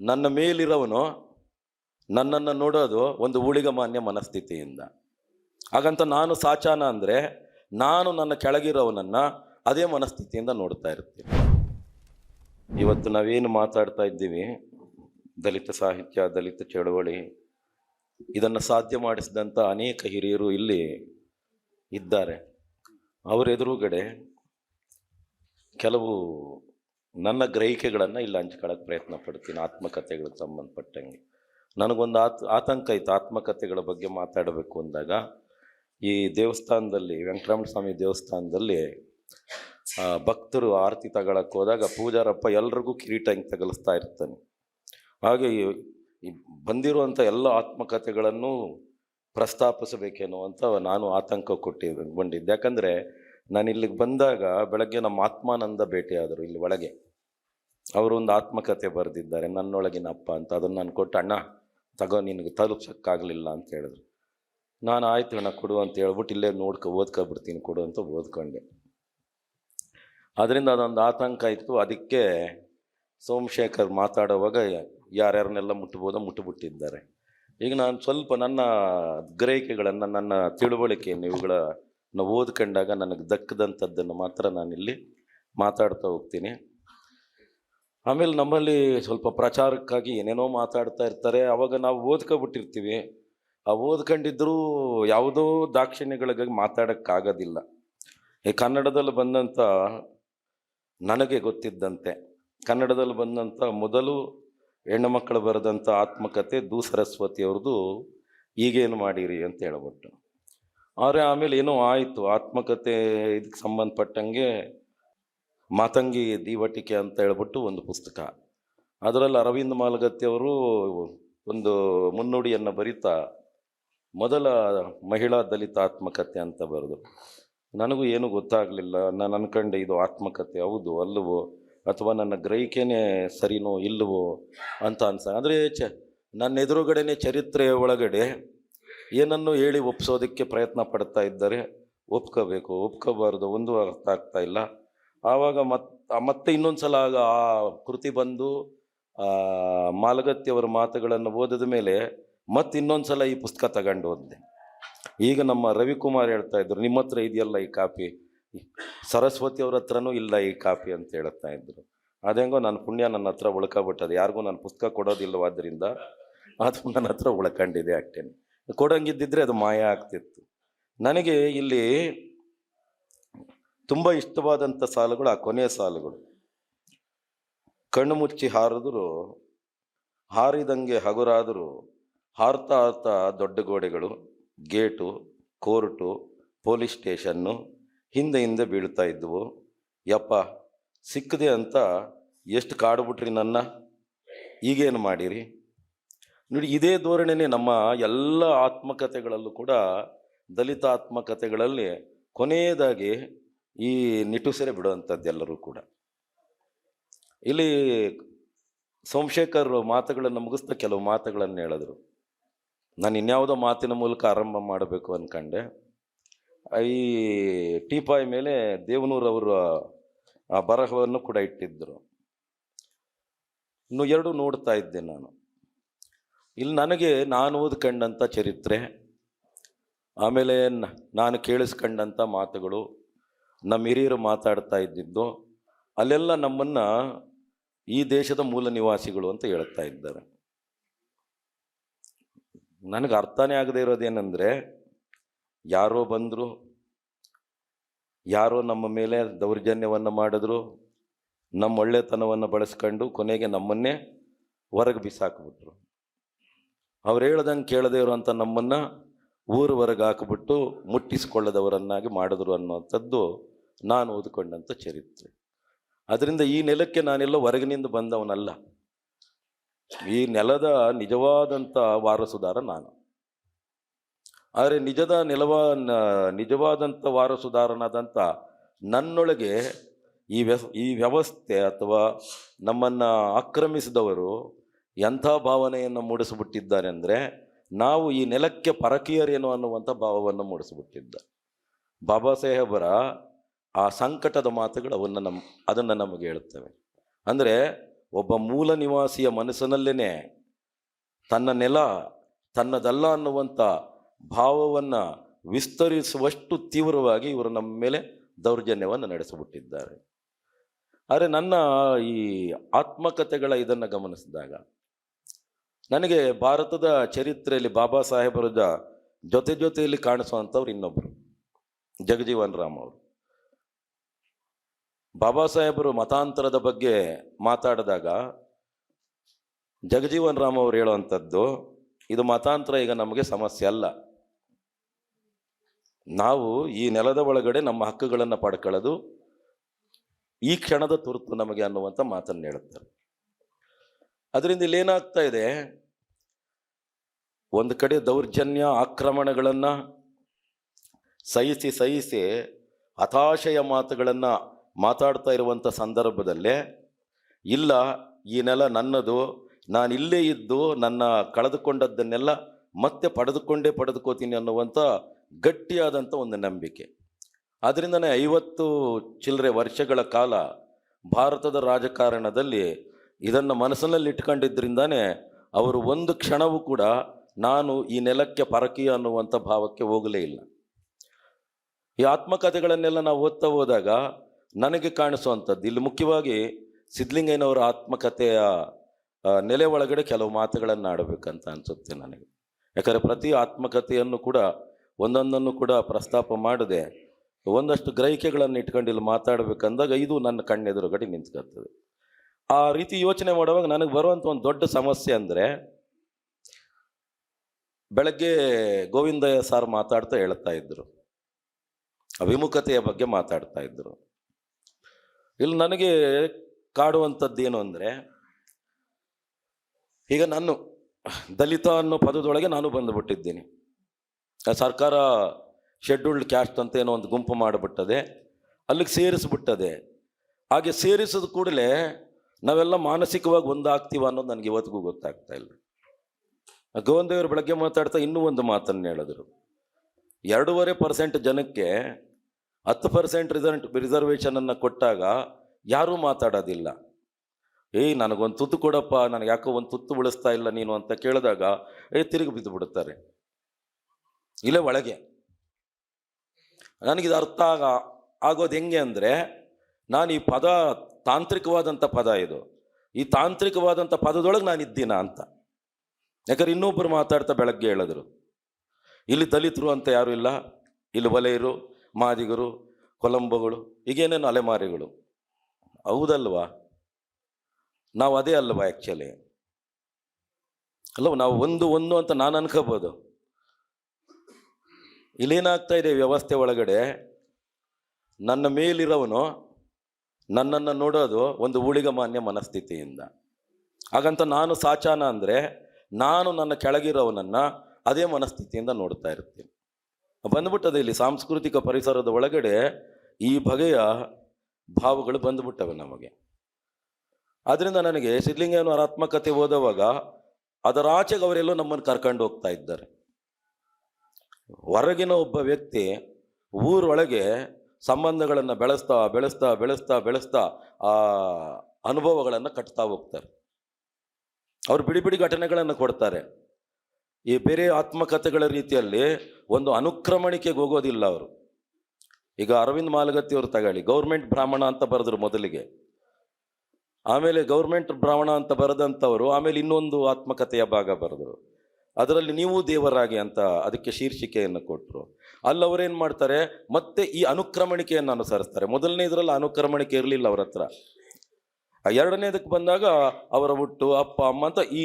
ನನ್ನ ಮೇಲಿರೋವನು ನನ್ನನ್ನು ನೋಡೋದು ಒಂದು ಊಳಿಗಮಾನ್ಯ ಮನಸ್ಥಿತಿಯಿಂದ. ಹಾಗಂತ ನಾನು ಸಾಚಾನ ಅಂದರೆ ನಾನು ನನ್ನ ಕೆಳಗಿರೋವನನ್ನು ಅದೇ ಮನಸ್ಥಿತಿಯಿಂದ ನೋಡ್ತಾ ಇರ್ತೀನಿ. ಇವತ್ತು ನಾವೇನು ಮಾತಾಡ್ತಾ ಇದ್ದೀವಿ? ದಲಿತ ಸಾಹಿತ್ಯ, ದಲಿತ ಚಳುವಳಿ, ಇದನ್ನು ಸಾಧ್ಯ ಮಾಡಿಸಿದಂಥ ಅನೇಕ ಹಿರಿಯರು ಇಲ್ಲಿ ಇದ್ದಾರೆ. ಅವರ ಎದುರುಗಡೆ ಕೆಲವು ನನ್ನ ಗ್ರಹಿಕೆಗಳನ್ನು ಇಲ್ಲಿ ಹಂಚ್ಕೊಳ್ಳೋಕ್ಕೆ ಪ್ರಯತ್ನ ಪಡ್ತೀನಿ, ಆತ್ಮಕಥೆಗಳಿಗೆ ಸಂಬಂಧಪಟ್ಟಂಗೆ. ನನಗೊಂದು ಆತ್, ಆತಂಕ ಇತ್ತು, ಆತ್ಮಕಥೆಗಳ ಬಗ್ಗೆ ಮಾತಾಡಬೇಕು ಅಂದಾಗ, ಈ ದೇವಸ್ಥಾನದಲ್ಲಿ ವೆಂಕಟರಮಣ ಸ್ವಾಮಿ ದೇವಸ್ಥಾನದಲ್ಲಿ ಭಕ್ತರು ಆರತಿ ತಗೊಳಕ್ಕೆ ಹೋದಾಗ ಪೂಜಾರಪ್ಪ ಎಲ್ರಿಗೂ ಕಿರೀಟ ಹಿಂಗೆ ತಗಲಿಸ್ತಾ ಇರ್ತಾನೆ. ಹಾಗೆ ಈ- ಬಂದಿರುವಂಥ ಎಲ್ಲ ಆತ್ಮಕಥೆಗಳನ್ನು ಪ್ರಸ್ತಾಪಿಸಬೇಕೇನೋ ಅಂತ ನಾನು ಆತಂಕ ಬಂದಿದ್ದೆ ಯಾಕಂದರೆ ನಾನು ಇಲ್ಲಿಗೆ ಬಂದಾಗ ಬೆಳಗ್ಗೆ ನಮ್ಮ ಆತ್ಮಾನಂದ ಭೇಟಿಯಾದರು ಇಲ್ಲಿ ಒಳಗೆ. ಅವರು ಒಂದು ಆತ್ಮಕಥೆ ಬರೆದಿದ್ದಾರೆ, ನನ್ನೊಳಗಿನ ಅಪ್ಪ ಅಂತ. ಅದನ್ನು ನಾನು ಕೊಟ್ಟು, ಅಣ್ಣ, ತಗೋ, ನಿನಗೆ ತಲುಪ್ಸೋಕ್ಕಾಗಲಿಲ್ಲ ಅಂತ ಹೇಳಿದ್ರು. ನಾನು, ಆಯ್ತು ಅಣ್ಣ, ಕೊಡು ಅಂತ ಹೇಳ್ಬಿಟ್ಟು ಇಲ್ಲೇ ನೋಡ್ಕೊ, ಓದ್ಕೊಬಿಡ್ತೀನಿ, ಕೊಡು ಅಂತ ಓದ್ಕೊಂಡೆ. ಅದರಿಂದ ಅದೊಂದು ಆತಂಕ ಇತ್ತು. ಅದಕ್ಕೆ ಸೋಮಶೇಖರ್ ಮಾತಾಡುವಾಗ ಯಾರ್ಯಾರನ್ನೆಲ್ಲ ಮುಟ್ಬೋದೋ ಮುಟ್ಟುಬಿಟ್ಟಿದ್ದಾರೆ ಈಗ ನಾನು ಸ್ವಲ್ಪ ನನ್ನ ಗ್ರಹಿಕೆಗಳನ್ನು, ನನ್ನ ತಿಳುವಳಿಕೆಯನ್ನು ಇವುಗಳನ್ನ ಓದ್ಕೊಂಡಾಗ ನನಗೆ ದಕ್ಕದಂಥದ್ದನ್ನು ಮಾತ್ರ ನಾನಿಲ್ಲಿ ಮಾತಾಡ್ತಾ ಹೋಗ್ತೀನಿ. ಆಮೇಲೆ ನಮ್ಮಲ್ಲಿ ಸ್ವಲ್ಪ ಪ್ರಚಾರಕ್ಕಾಗಿ ಏನೇನೋ ಮಾತಾಡ್ತಾ ಇರ್ತಾರೆ. ಅವಾಗ ನಾವು ಓದ್ಕೊಬಿಟ್ಟಿರ್ತೀವಿ. ಆ ಓದ್ಕೊಂಡಿದ್ರೂ ಯಾವುದೋ ದಾಕ್ಷಿಣ್ಯಗಳಿಗಾಗಿ ಮಾತಾಡೋಕ್ಕಾಗೋದಿಲ್ಲ. ಈ ಕನ್ನಡದಲ್ಲಿ ಬಂದಂಥ ನನಗೆ ಗೊತ್ತಿದ್ದಂತೆ, ಕನ್ನಡದಲ್ಲಿ ಬಂದಂಥ ಮೊದಲು ಹೆಣ್ಣು ಮಕ್ಕಳು ಬರೆದಂಥ ಆತ್ಮಕತೆ ದು ಸರಸ್ವತಿ ಅವ್ರದ್ದು ಈಗೇನು ಮಾಡಿರಿ ಅಂತ ಹೇಳ್ಬಿಟ್ಟು. ಆದರೆ ಆಮೇಲೆ ಏನೋ ಆಯಿತು. ಆತ್ಮಕತೆ ಇದಕ್ಕೆ ಸಂಬಂಧಪಟ್ಟಂಗೆ ಮಾತಂಗಿ ದೀವಟಿಕೆ ಅಂತ ಹೇಳ್ಬಿಟ್ಟು ಒಂದು ಪುಸ್ತಕ. ಅದರಲ್ಲಿ ಅರವಿಂದ್ ಮಾಲಗತ್ತಿಯವರು ಒಂದು ಮುನ್ನುಡಿಯನ್ನು ಬರಿತಾ, ಮೊದಲ ಮಹಿಳಾ ದಲಿತ ಆತ್ಮಕಥೆ ಅಂತ ಬರೆದು, ನನಗೂ ಏನೂ ಗೊತ್ತಾಗಲಿಲ್ಲ. ನಾನು ಅನ್ಕಂಡೆ ಇದು ಆತ್ಮಕಥೆ ಹೌದು, ಅಲ್ಲವೋ? ಅಥವಾ ನನ್ನ ಗ್ರಹಿಕೆನೇ ಸರಿನೋ, ಇಲ್ಲವೋ? ಅಂತ ಅನ್ಸ, ಆದರೆ ಚ, ನನ್ನ ಎದುರುಗಡೆನೇ ಚರಿತ್ರೆಯ ಒಳಗಡೆ ಏನನ್ನು ಹೇಳಿ ಒಪ್ಪಿಸೋದಕ್ಕೆ ಪ್ರಯತ್ನ ಪಡ್ತಾ ಇದ್ದರೆ ಒಪ್ಕೋಬೇಕು. ಒಪ್ಕೋಬಾರ್ದು, ಒಂದು ಅರ್ಥ ಆಗ್ತಾ ಇಲ್ಲ. ಆವಾಗ ಮತ್ ಮತ್ತೆ ಇನ್ನೊಂದು ಸಲ ಆಗ ಆ ಕೃತಿ ಬಂದು ಮಾಲಗತ್ತಿಯವರ ಮಾತುಗಳನ್ನು ಓದಿದ ಮೇಲೆ ಮತ್ತೆ ಇನ್ನೊಂದು ಸಲ ಈ ಪುಸ್ತಕ ತಗೊಂಡು ಓದಿದೆ ಈಗ ನಮ್ಮ ರವಿಕುಮಾರ್ ಹೇಳ್ತಾ ಇದ್ರು, ನಿಮ್ಮ ಹತ್ರ ಇದೆಯಲ್ಲ ಈ ಕಾಪಿ? ಸರಸ್ವತಿ ಅವ್ರ ಹತ್ರನೂ ಇಲ್ಲ ಈ ಕಾಪಿ ಅಂತ ಹೇಳ್ತಾ ಇದ್ರು. ಅದೆಂಗೋ ನನ್ನ ಪುಣ್ಯ ನನ್ನ ಹತ್ರ ಉಳ್ಕೊಬಿಟ್ಟದೆ ಯಾರಿಗೂ ನಾನು ಪುಸ್ತಕ ಕೊಡೋದಿಲ್ಲವಾದ್ರಿಂದ ಅದು ನನ್ನ ಹತ್ರ ಉಳ್ಕೊಂಡಿದೆ ಆಗ್ತೇನೆ ಕೊಡಂಗಿದ್ದಿದ್ರೆ ಅದು ಮಾಯ ಆಗ್ತಿತ್ತು. ನನಗೆ ಇಲ್ಲಿ ತುಂಬ ಇಷ್ಟವಾದಂಥ ಸಾಲುಗಳು ಆ ಕೊನೆಯ ಸಾಲುಗಳು. ಕಣ್ಣು ಮುಚ್ಚಿ ಹಾರಿದ್ರು, ಹಾರಿದಂಗೆ ಹಗುರಾದರೂ, ಹಾರ್ತಾ ಹಾರ್ತಾ ದೊಡ್ಡ ಗೋಡೆಗಳು, ಗೇಟು, ಕೋರ್ಟು, ಪೊಲೀಸ್ ಸ್ಟೇಷನ್ನು ಹಿಂದೆ ಹಿಂದೆ ಬೀಳ್ತಾ ಇದ್ವು. ಯಪ್ಪ, ಸಿಕ್ಕದೆ ಅಂತ ಎಷ್ಟು ಕಾಡ್ಬಿಟ್ರಿ ನನ್ನ? ಈಗೇನು ಮಾಡಿರಿ? ನೋಡಿ, ಇದೇ ಧೋರಣೆನೇ ನಮ್ಮ ಎಲ್ಲ ಆತ್ಮಕಥೆಗಳಲ್ಲೂ ಕೂಡ ದಲಿತ ಆತ್ಮಕಥೆಗಳಲ್ಲಿ ಕೊನೆಯದಾಗಿ ಈ ನಿಟ್ಟುಸೆರೆ ಬಿಡುವಂಥದ್ದು ಎಲ್ಲರೂ ಕೂಡ. ಇಲ್ಲಿ ಸೋಮಶೇಖರ್ ಮಾತುಗಳನ್ನು ಮುಗಿಸ್ತಾ ಕೆಲವು ಮಾತುಗಳನ್ನು ಹೇಳಿದ್ರು. ನಾನು ಇನ್ಯಾವುದೋ ಮಾತಿನ ಮೂಲಕ ಆರಂಭ ಮಾಡಬೇಕು ಅಂದ್ಕೊಂಡೆ ಈ ಟೀಪಾಯ್ ಮೇಲೆ ದೇವನೂರವರು ಬರಹವನ್ನು ಕೂಡ ಇಟ್ಟಿದ್ದರು ಇನ್ನು ಎರಡು ನೋಡ್ತಾ ಇದ್ದೆ ನಾನು. ಇಲ್ಲಿ ನನಗೆ ನಾನು ಓದ್ಕೊಂಡಂಥ ಚರಿತ್ರೆ, ಆಮೇಲೆ ನಾನು ಕೇಳಿಸ್ಕೊಂಡಂಥ ಮಾತುಗಳು ನಮ್ಮ ಹಿರಿಯರು ಮಾತಾಡ್ತಾ ಇದ್ದಿದ್ದು, ಅಲ್ಲೆಲ್ಲ ನಮ್ಮನ್ನು ಈ ದೇಶದ ಮೂಲ ನಿವಾಸಿಗಳು ಅಂತ ಹೇಳ್ತಾ ಇದ್ದಾರೆ. ನನಗೆ ಅರ್ಥನೇ ಆಗದೆ ಇರೋದೇನೆಂದರೆ ಯಾರೋ ಬಂದರು, ಯಾರೋ ನಮ್ಮ ಮೇಲೆ ದೌರ್ಜನ್ಯವನ್ನು ಮಾಡಿದ್ರು, ನಮ್ಮ ಒಳ್ಳೆತನವನ್ನು ಬಳಸ್ಕೊಂಡು ಕೊನೆಗೆ ನಮ್ಮನ್ನೇ ಹೊರಗೆ ಬಿಸಾಕ್ಬಿಟ್ರು. ಅವ್ರು ಹೇಳ್ದಂಗೆ ಕೇಳದೇ ಇರುವಂಥ ನಮ್ಮನ್ನು ಊರು ಹೊರಗೆ ಹಾಕಿಬಿಟ್ಟು ಮುಟ್ಟಿಸಿಕೊಳ್ಳದವರನ್ನಾಗಿ ಮಾಡಿದ್ರು ಅನ್ನೋಂಥದ್ದು ನಾನು ಓದಿಕೊಂಡಂಥ ಚರಿತ್ರೆ. ಅದರಿಂದ ಈ ನೆಲಕ್ಕೆ ನಾನೆಲ್ಲ ಹೊರಗಿನಿಂದ ಬಂದವನಲ್ಲ. ಈ ನೆಲದ ನಿಜವಾದಂಥ ವಾರಸುದಾರ ನಾನು. ಆದರೆ ನಿಜದ ನೆಲವ ನಿಜವಾದಂಥ ವಾರಸುದಾರನಾದಂಥ ನನ್ನೊಳಗೆ ಈ ವ್ಯಸ್ ಈ ವ್ಯವಸ್ಥೆ ಅಥವಾ ನಮ್ಮನ್ನು ಆಕ್ರಮಿಸಿದವರು ಎಂಥ ಭಾವನೆಯನ್ನು ಮೂಡಿಸಿಬಿಟ್ಟಿದ್ದಾರೆ ಅಂದರೆ ನಾವು ಈ ನೆಲಕ್ಕೆ ಪರಕೀಯರೇನು ಅನ್ನುವಂಥ ಭಾವವನ್ನು ಮೂಡಿಸಿಬಿಟ್ಟಿದ್ದ. ಬಾಬಾ ಸಾಹೇಬರ ಆ ಸಂಕಟದ ಮಾತುಗಳು ಅವನ್ನು ನಮ್ಮ ಅದನ್ನು ನಮಗೆ ಹೇಳುತ್ತವೆ. ಅಂದರೆ ಒಬ್ಬ ಮೂಲ ನಿವಾಸಿಯ ಮನಸ್ಸಿನಲ್ಲೇ ತನ್ನ ನೆಲ, ತನ್ನದಲ್ಲ ಅನ್ನುವಂಥ ಭಾವವನ್ನು ವಿಸ್ತರಿಸುವಷ್ಟು ತೀವ್ರವಾಗಿ ಇವರು ನಮ್ಮ ಮೇಲೆ ದೌರ್ಜನ್ಯವನ್ನು ನಡೆಸಿಬಿಟ್ಟಿದ್ದಾರೆ. ಆದರೆ ನನ್ನ ಈ ಆತ್ಮಕತೆಗಳ ಇದನ್ನು ಗಮನಿಸಿದಾಗ, ನನಗೆ ಭಾರತದ ಚರಿತ್ರೆಯಲ್ಲಿ ಬಾಬಾ ಸಾಹೇಬರ ಜೊತೆ ಜೊತೆಯಲ್ಲಿ ಕಾಣಿಸುವಂಥವ್ರು ಇನ್ನೊಬ್ಬರು ಜಗಜೀವನ್ ರಾಮ್ ಅವರು. ಬಾಬಾ ಸಾಹೇಬರು ಮತಾಂತರದ ಬಗ್ಗೆ ಮಾತಾಡಿದಾಗ ಜಗಜೀವನ್ ರಾಮ್ ಅವರು ಹೇಳುವಂಥದ್ದು, ಇದು ಮತಾಂತರ ಈಗ ನಮಗೆ ಸಮಸ್ಯೆ ಅಲ್ಲ. ನಾವು ಈ ನೆಲದ ಒಳಗಡೆ ನಮ್ಮ ಹಕ್ಕುಗಳನ್ನು ಪಡ್ಕೊಳ್ಳೋದು ಈ ಕ್ಷಣದ ತುರ್ತು ನಮಗೆ ಅನ್ನುವಂಥ ಮಾತನ್ನು ಹೇಳುತ್ತಾರೆ. ಅದರಿಂದ ಇಲ್ಲೇನಾಗ್ತಾ ಇದೆ, ಒಂದು ಕಡೆ ದೌರ್ಜನ್ಯ ಆಕ್ರಮಣಗಳನ್ನು ಸಹಿಸಿ ಸಹಿಸಿ ಹತಾಶಯ ಮಾತುಗಳನ್ನು ಮಾತಾಡ್ತಾ ಇರುವಂಥ ಸಂದರ್ಭದಲ್ಲೇ, ಇಲ್ಲ, ಈ ನೆಲ ನನ್ನದು, ನಾನು ಇಲ್ಲೇ ಇದ್ದು ನನ್ನ ಕಳೆದುಕೊಂಡದ್ದನ್ನೆಲ್ಲ ಮತ್ತೆ ಪಡೆದುಕೊಂಡೇ ಪಡೆದುಕೋತೀನಿ ಅನ್ನುವಂಥ ಗಟ್ಟಿಯಾದಂಥ ಒಂದು ನಂಬಿಕೆ. ಆದ್ದರಿಂದನೇ ಐವತ್ತು ಚಿಲ್ಲರೆ ವರ್ಷಗಳ ಕಾಲ ಭಾರತದ ರಾಜಕಾರಣದಲ್ಲಿ ಇದನ್ನು ಮನಸ್ಸಿನಲ್ಲಿ ಇಟ್ಕೊಂಡಿದ್ದರಿಂದಾನೇ ಅವರು ಒಂದು ಕ್ಷಣವೂ ಕೂಡ ನಾನು ಈ ನೆಲಕ್ಕೆ ಪರಕೀಯ ಅನ್ನುವಂಥ ಭಾವಕ್ಕೆ ಹೋಗಲೇ ಇಲ್ಲ. ಈ ಆತ್ಮಕಥೆಗಳನ್ನೆಲ್ಲ ನಾವು ಓದ್ತಾ ಹೋದಾಗ ನನಗೆ ಕಾಣಿಸುವಂಥದ್ದು. ಇಲ್ಲಿ ಮುಖ್ಯವಾಗಿ ಸಿದ್ಲಿಂಗಯ್ಯನವರ ಆತ್ಮಕಥೆಯ ನೆಲೆ ಒಳಗಡೆ ಕೆಲವು ಮಾತುಗಳನ್ನು ಆಡಬೇಕಂತ ಅನಿಸುತ್ತೆ ನನಗೆ. ಯಾಕಂದರೆ ಪ್ರತಿ ಆತ್ಮಕಥೆಯನ್ನು ಕೂಡ ಒಂದೊಂದನ್ನು ಕೂಡ ಪ್ರಸ್ತಾಪ ಮಾಡದೆ ಒಂದಷ್ಟು ಗ್ರಹಿಕೆಗಳನ್ನು ಇಟ್ಕೊಂಡು ಇಲ್ಲಿ ಮಾತಾಡಬೇಕಂದಾಗ ಇದು ನನ್ನ ಕಣ್ಣೆದುರುಗಡೆ ನಿಂತ್ಕೊಳ್ತದೆ ಆ ರೀತಿ ಯೋಚನೆ ಮಾಡುವಾಗ ನನಗೆ ಬರುವಂಥ ಒಂದು ದೊಡ್ಡ ಸಮಸ್ಯೆ ಅಂದರೆ ಬೆಳಗ್ಗೆ ಗೋವಿಂದಯ್ಯ ಸಾರ್ ಮಾತಾಡ್ತಾ ಹೇಳ್ತಾ ಇದ್ದರು ವಿಮುಖತೆಯ ಬಗ್ಗೆ ಮಾತಾಡ್ತಾ ಇದ್ರು. ಇಲ್ಲಿ ನನಗೆ ಕಾಡುವಂಥದ್ದು ಏನು ಅಂದರೆ, ಈಗ ನಾನು ದಲಿತ ಅನ್ನೋ ಪದದೊಳಗೆ ನಾನು ಬಂದುಬಿಟ್ಟಿದ್ದೀನಿ. ಸರ್ಕಾರ ಶೆಡ್ಯೂಲ್ಡ್ ಕ್ಯಾಸ್ಟ್ ಅಂತ ಏನೋ ಒಂದು ಗುಂಪು ಮಾಡಿಬಿಟ್ಟದೆ, ಅಲ್ಲಿಗೆ ಸೇರಿಸ್ಬಿಟ್ಟದೆ. ಹಾಗೆ ಸೇರಿಸಿದ ಕೂಡಲೇ ನಾವೆಲ್ಲ ಮಾನಸಿಕವಾಗಿ ಒಂದಾಗ್ತೀವ ಅನ್ನೋದು ನನಗೆ ಇವತ್ತಿಗೂ ಗೊತ್ತಾಗ್ತಾ ಇಲ್ಲ. ಗೋವಿಂದೇವ್ರ ಬೆಳಗ್ಗೆ ಮಾತಾಡ್ತಾ ಇನ್ನೂ ಒಂದು ಮಾತನ್ನು ಹೇಳಿದ್ರು. ಎರಡೂವರೆ ಪರ್ಸೆಂಟ್ ಜನಕ್ಕೆ ಹತ್ತು ಪರ್ಸೆಂಟ್ ರಿಸಲ್ಟ್ ರಿಸರ್ವೇಷನನ್ನು ಕೊಟ್ಟಾಗ ಯಾರೂ ಮಾತಾಡೋದಿಲ್ಲ. ಏಯ್ ನನಗೊಂದು ತುತ್ತು ಕೊಡಪ್ಪ, ನನಗೆ ಯಾಕೋ ಒಂದು ತುತ್ತು ಉಳಿಸ್ತಾ ಇಲ್ಲ ನೀನು ಅಂತ ಕೇಳಿದಾಗ, ಏ, ತಿರುಗಿ ಬಿದ್ದು ಬಿಡುತ್ತಾರೆ ಇಲ್ಲೇ ಒಳಗೆ. ನನಗಿದು ಅರ್ಥ ಆಗ, ಆಗೋದು ಹೆಂಗೆ ಅಂದರೆ, ನಾನು ಈ ಪದ ತಾಂತ್ರಿಕವಾದಂಥ ಪದ ಇದು. ಈ ತಾಂತ್ರಿಕವಾದಂಥ ಪದದೊಳಗೆ ನಾನು ಇದ್ದೀನ ಅಂತ. ಯಾಕಂದ್ರೆ ಇನ್ನೊಬ್ಬರು ಮಾತಾಡ್ತಾ ಬೆಳಗ್ಗೆ ಹೇಳಿದ್ರು. ಇಲ್ಲಿ ದಲಿತರು ಅಂತ ಯಾರೂ ಇಲ್ಲ, ಇಲ್ಲಿ ವಲಯರು ಮಾದಿಗರು, ಕೊಲಂಬೋಗಳು, ಈಗೇನೇನು ಅಲೆಮಾರಿಗಳು. ಹೌದಲ್ವಾ? ನಾವು ಅದೇ ಅಲ್ವಾ ಆ್ಯಕ್ಚುಲಿ ಅಲ್ಲ, ನಾವು ಒಂದು ಒಂದು ಅಂತ ನಾನು ಅನ್ಕೋಬೋದು. ಇಲ್ಲೇನಾಗ್ತಾ ಇದೆ ವ್ಯವಸ್ಥೆ ಒಳಗಡೆ? ನನ್ನ ಮೇಲಿರೋವನು ನನ್ನನ್ನು ನೋಡೋದು ಒಂದು ಊಳಿಗಮಾನ್ಯ ಮನಸ್ಥಿತಿಯಿಂದ. ಹಾಗಂತ ನಾನು ಸಾಚಾನ ಅಂದರೆ ನಾನು ನನ್ನ ಕೆಳಗಿರೋವನನ್ನು ಅದೇ ಮನಸ್ಥಿತಿಯಿಂದ ನೋಡ್ತಾ ಇರ್ತೀನಿ. ಬಂದ್ಬಿಟ್ಟದೆ ಇಲ್ಲಿ ಸಾಂಸ್ಕೃತಿಕ ಪರಿಸರದ ಒಳಗಡೆ ಈ ಬಗೆಯ ಭಾವಗಳು ಬಂದ್ಬಿಟ್ಟವೆ ನಮಗೆ. ಆದ್ದರಿಂದ ನನಗೆ ಸಿದ್ಲಿಂಗಯ್ಯನವರ ಆತ್ಮಕಥೆ ಓದುವಾಗ ಅದರ ಆಚೆಗೆ ಅವರೆಲ್ಲೋ ನಮ್ಮನ್ನು ಕರ್ಕೊಂಡು ಹೋಗ್ತಾ ಇದ್ದಾರೆ. ಹೊರಗಿನ ಒಬ್ಬ ವ್ಯಕ್ತಿ ಊರೊಳಗೆ ಸಂಬಂಧಗಳನ್ನು ಬೆಳೆಸ್ತಾ ಬೆಳೆಸ್ತಾ ಬೆಳೆಸ್ತಾ ಬೆಳೆಸ್ತಾ ಆ ಅನುಭವಗಳನ್ನು ಕಟ್ತಾ ಹೋಗ್ತಾರೆ. ಅವರು ಬಿಡಿ ಬಿಡಿ ಘಟನೆಗಳನ್ನು ಕೊಡ್ತಾರೆ. ಈ ಬೇರೆ ಆತ್ಮಕಥೆಗಳ ರೀತಿಯಲ್ಲಿ ಒಂದು ಅನುಕ್ರಮಣಿಕೆಗೆ ಹೋಗೋದಿಲ್ಲ ಅವರು. ಈಗ ಅರವಿಂದ್ ಮಾಲಗತ್ತಿ ಅವರು ತಗೊಳ್ಳಿ, ಗೌರ್ಮೆಂಟ್ ಬ್ರಾಹ್ಮಣ ಅಂತ ಬರೆದ್ರು ಮೊದಲಿಗೆ. ಆಮೇಲೆ ಗೌರ್ಮೆಂಟ್ ಬ್ರಾಹ್ಮಣ ಅಂತ ಬರೆದಂಥವರು ಆಮೇಲೆ ಇನ್ನೊಂದು ಆತ್ಮಕಥೆಯ ಭಾಗ ಬರೆದರು. ಅದರಲ್ಲಿ ನೀವು ದೇವರಾಗಿ ಅಂತ ಅದಕ್ಕೆ ಶೀರ್ಷಿಕೆಯನ್ನು ಕೊಟ್ಟರು ಅಲ್ಲಿ ಅವರೇನು ಮಾಡ್ತಾರೆ, ಮತ್ತೆ ಈ ಅನುಕ್ರಮಣಿಕೆಯನ್ನು ಅನುಸರಿಸ್ತಾರೆ. ಮೊದಲನೇ ಇದರಲ್ಲಿ ಅನುಕ್ರಮಣಿಕೆ ಇರಲಿಲ್ಲ ಅವ್ರ ಹತ್ರ. ಎರಡನೇದಕ್ಕೆ ಬಂದಾಗ ಅವರ ಹುಟ್ಟು, ಅಪ್ಪ, ಅಮ್ಮ ಅಂತ ಈ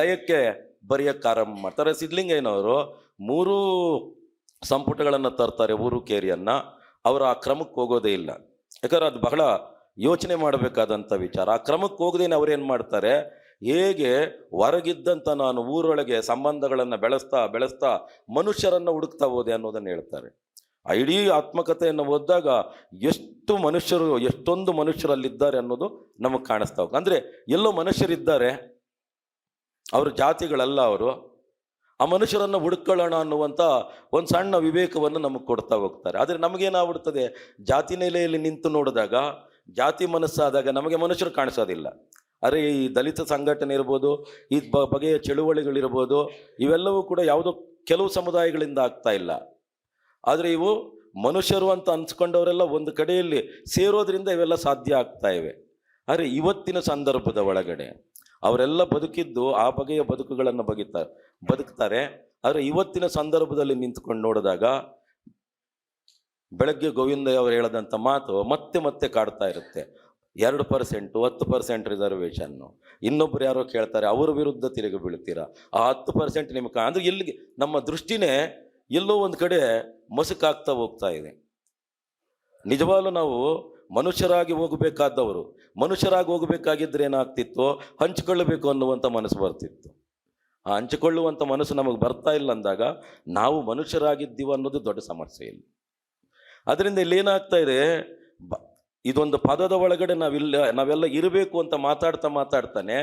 ಲಯಕ್ಕೆ ಬರೆಯಕ್ಕೆ ಆರಂಭ ಮಾಡ್ತಾರೆ. ಸಿದ್ಲಿಂಗಯ್ಯನವರು ಮೂರು ಸಂಪುಟಗಳನ್ನು ತರ್ತಾರೆ ಊರು ಕೇರಿಯನ್ನು ಅವರು ಆ ಕ್ರಮಕ್ಕೆ ಹೋಗೋದೇ ಇಲ್ಲ. ಯಾಕಂದ್ರೆ ಅದು ಬಹಳ ಯೋಚನೆ ಮಾಡಬೇಕಾದಂಥ ವಿಚಾರ. ಆ ಕ್ರಮಕ್ಕೆ ಹೋಗದೇನೆ ಅವ್ರೇನು ಮಾಡ್ತಾರೆ? ಹೇಗೆ ಹೊರಗಿದ್ದಂಥ ನಾನು ಊರೊಳಗೆ ಸಂಬಂಧಗಳನ್ನು ಬೆಳೆಸ್ತಾ ಬೆಳೆಸ್ತಾ ಮನುಷ್ಯರನ್ನು ಹುಡುಕ್ತಾ ಹೋದೆ ಅನ್ನೋದನ್ನು ಹೇಳ್ತಾರೆ. ಆ ಇಡೀ ಆತ್ಮಕಥೆಯನ್ನು ಓದಿದಾಗ ಎಷ್ಟು ಮನುಷ್ಯರು, ಎಷ್ಟೊಂದು ಮನುಷ್ಯರಲ್ಲಿದ್ದಾರೆ ಅನ್ನೋದು ನಮಗೆ ಕಾಣಿಸ್ತಾ ಹೋಗುತ್ತೆ. ಅಂದರೆ ಎಲ್ಲೋ ಮನುಷ್ಯರಿದ್ದಾರೆ ಅವರು ಜಾತಿಗಳಲ್ಲ ಅವರು, ಆ ಮನುಷ್ಯರನ್ನು ಹುಡುಕೊಳ್ಳೋಣ ಅನ್ನುವಂಥ ಒಂದು ಸಣ್ಣ ವಿವೇಕವನ್ನು ನಮಗೆ ಕೊಡ್ತಾ ಹೋಗ್ತಾರೆ. ಆದರೆ ನಮಗೇನಾಗ್ಬಿಡ್ತದೆ? ಜಾತಿ ನೆಲೆಯಲ್ಲಿ ನಿಂತು ನೋಡಿದಾಗ, ಜಾತಿ ಮನಸ್ಸಾದಾಗ ನಮಗೆ ಮನುಷ್ಯರು ಕಾಣಿಸೋದಿಲ್ಲ. ಅರೆ, ಈ ದಲಿತ ಸಂಘಟನೆ ಇರ್ಬೋದು, ಈ ಬ- ಬಗೆಯ ಚಳುವಳಿಗಳಿರ್ಬೋದು, ಇವೆಲ್ಲವೂ ಕೂಡ ಯಾವುದೋ ಕೆಲವು ಸಮುದಾಯಗಳಿಂದ ಆಗ್ತಾ ಇಲ್ಲ. ಆದರೆ ಇವು ಮನುಷ್ಯರು ಅಂತ ಅನ್ಸ್ಕೊಂಡವರೆಲ್ಲ ಒಂದು ಕಡೆಯಲ್ಲಿ ಸೇರೋದ್ರಿಂದ ಇವೆಲ್ಲ ಸಾಧ್ಯ ಆಗ್ತಾ ಇವೆ. ಆದರೆ ಇವತ್ತಿನ ಸಂದರ್ಭದ ಒಳಗಡೆ ಅವರೆಲ್ಲ ಬದುಕಿದ್ದು ಆ ಬಗೆಯ ಬದುಕುಗಳನ್ನು ಬಗಿತಾರೆ ಬದುಕ್ತಾರೆ. ಆದರೆ ಇವತ್ತಿನ ಸಂದರ್ಭದಲ್ಲಿ ನಿಂತ್ಕೊಂಡು ನೋಡಿದಾಗ ಬೆಳಗ್ಗೆ ಗೋವಿಂದ ಅವರು ಹೇಳದಂಥ ಮಾತು ಮತ್ತೆ ಮತ್ತೆ ಕಾಡ್ತಾ ಇರುತ್ತೆ. ಎರಡು ಪರ್ಸೆಂಟು, ಹತ್ತು ಪರ್ಸೆಂಟ್ ರಿಸರ್ವೇಷನ್ನು ಇನ್ನೊಬ್ರು ಯಾರೋ ಕೇಳ್ತಾರೆ, ಅವ್ರ ವಿರುದ್ಧ ತಿರುಗಿ ಬೀಳ್ತೀರಾ? ಆ ಹತ್ತು ಪರ್ಸೆಂಟ್ ನಿಮ್ಗೆ ಅಂದರೆ ಎಲ್ಲಿಗೆ ನಮ್ಮ ದೃಷ್ಟಿನೇ ಎಲ್ಲೋ ಒಂದು ಕಡೆ ಮಸುಕಾಗ್ತಾ ಹೋಗ್ತಾ ಇದೆ. ನಿಜವಾಗ್ಲೂ ನಾವು ಮನುಷ್ಯರಾಗಿ ಹೋಗಬೇಕಾದವರು, ಮನುಷ್ಯರಾಗಿ ಹೋಗಬೇಕಾಗಿದ್ದರೆ ಏನಾಗ್ತಿತ್ತು? ಹಂಚಿಕೊಳ್ಳಬೇಕು ಅನ್ನುವಂಥ ಮನಸ್ಸು ಬರ್ತಿತ್ತು. ಆ ಹಂಚಿಕೊಳ್ಳುವಂಥ ಮನಸ್ಸು ನಮಗೆ ಬರ್ತಾ ಇಲ್ಲ ಅಂದಾಗ ನಾವು ಮನುಷ್ಯರಾಗಿದ್ದೀವಿ ಅನ್ನೋದು ದೊಡ್ಡ ಸಮಸ್ಯೆ ಇಲ್ಲಿ. ಅದರಿಂದ ಇಲ್ಲಿ ಏನಾಗ್ತಾ ಇದೆ? ಬ, ಇದೊಂದು ಪದದ ಒಳಗಡೆ ನಾವಿಲ್ಲ, ನಾವೆಲ್ಲ ಇರಬೇಕು ಅಂತ ಮಾತಾಡ್ತಾ ಮಾತಾಡ್ತಾನೆ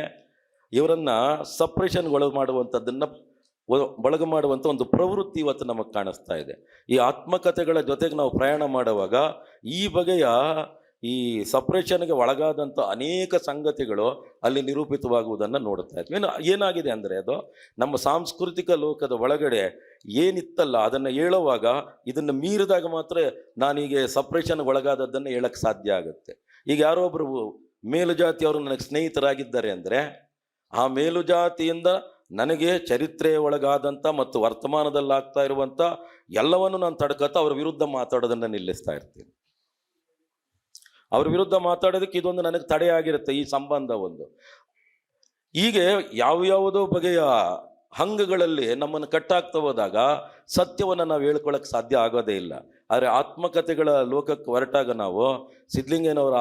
ಇವರನ್ನು ಸಪ್ರೇಷನ್ ಒಳಗೆ ಮಾಡುವಂಥದ್ದನ್ನು ಬಳಗ ಮಾಡುವಂಥ ಒಂದು ಪ್ರವೃತ್ತಿ ಇವತ್ತು ನಮಗೆ ಕಾಣಿಸ್ತಾ ಇದೆ. ಈ ಆತ್ಮಕಥೆಗಳ ಜೊತೆಗೆ ನಾವು ಪ್ರಯಾಣ ಮಾಡುವಾಗ ಈ ಬಗೆಯ ಈ ಸಪ್ರೇಷನ್ಗೆ ಒಳಗಾದಂಥ ಅನೇಕ ಸಂಗತಿಗಳು ಅಲ್ಲಿ ನಿರೂಪಿತವಾಗುವುದನ್ನು ನೋಡ್ತಾ ಇದ್ವಿ. ಏನು ಏನಾಗಿದೆ ಅಂದರೆ ಅದು ನಮ್ಮ ಸಾಂಸ್ಕೃತಿಕ ಲೋಕದ ಒಳಗಡೆ ಏನಿತ್ತಲ್ಲ ಅದನ್ನು ಹೇಳುವಾಗ ಇದನ್ನು ಮೀರಿದಾಗ ಮಾತ್ರ ನಾನೀಗ ಸಪ್ರೇಷನ್ಗೆ ಒಳಗಾದದ್ದನ್ನು ಹೇಳಕ್ಕೆ ಸಾಧ್ಯ ಆಗುತ್ತೆ. ಈಗ ಯಾರೋ ಒಬ್ಬರು ಮೇಲುಜಾತಿಯವರು ನನಗೆ ಸ್ನೇಹಿತರಾಗಿದ್ದಾರೆ ಅಂದರೆ ಆ ಮೇಲುಜಾತಿಯಿಂದ ನನಗೆ ಚರಿತ್ರೆಯ ಒಳಗಾದಂಥ ಮತ್ತು ವರ್ತಮಾನದಲ್ಲಿ ಆಗ್ತಾ ಇರುವಂಥ ಎಲ್ಲವನ್ನು ನಾನು ತಡ್ಕತ್ತ ಅವರ ವಿರುದ್ಧ ಮಾತಾಡೋದನ್ನು ನಿಲ್ಲಿಸ್ತಾ ಇರ್ತೀನಿ. ಅವ್ರ ವಿರುದ್ಧ ಮಾತಾಡೋದಕ್ಕೆ ಇದೊಂದು ನನಗೆ ತಡೆಯಾಗಿರುತ್ತೆ ಈ ಸಂಬಂಧ ಒಂದು. ಹೀಗೆ ಯಾವ್ಯಾವುದೋ ಬಗೆಯ ಹಂಗಗಳಲ್ಲಿ ನಮ್ಮನ್ನು ಕಟ್ಟಾಗ್ತಾ ಹೋದಾಗ ಸತ್ಯವನ್ನು ನಾವು ಹೇಳ್ಕೊಳಕ್ಕೆ ಸಾಧ್ಯ ಆಗೋದೇ ಇಲ್ಲ. ಆದರೆ ಆತ್ಮಕಥೆಗಳ ಲೋಕಕ್ಕೆ ಹೊರಟಾಗ ನಾವು ಸಿದ್ಲಿಂಗೇನವರ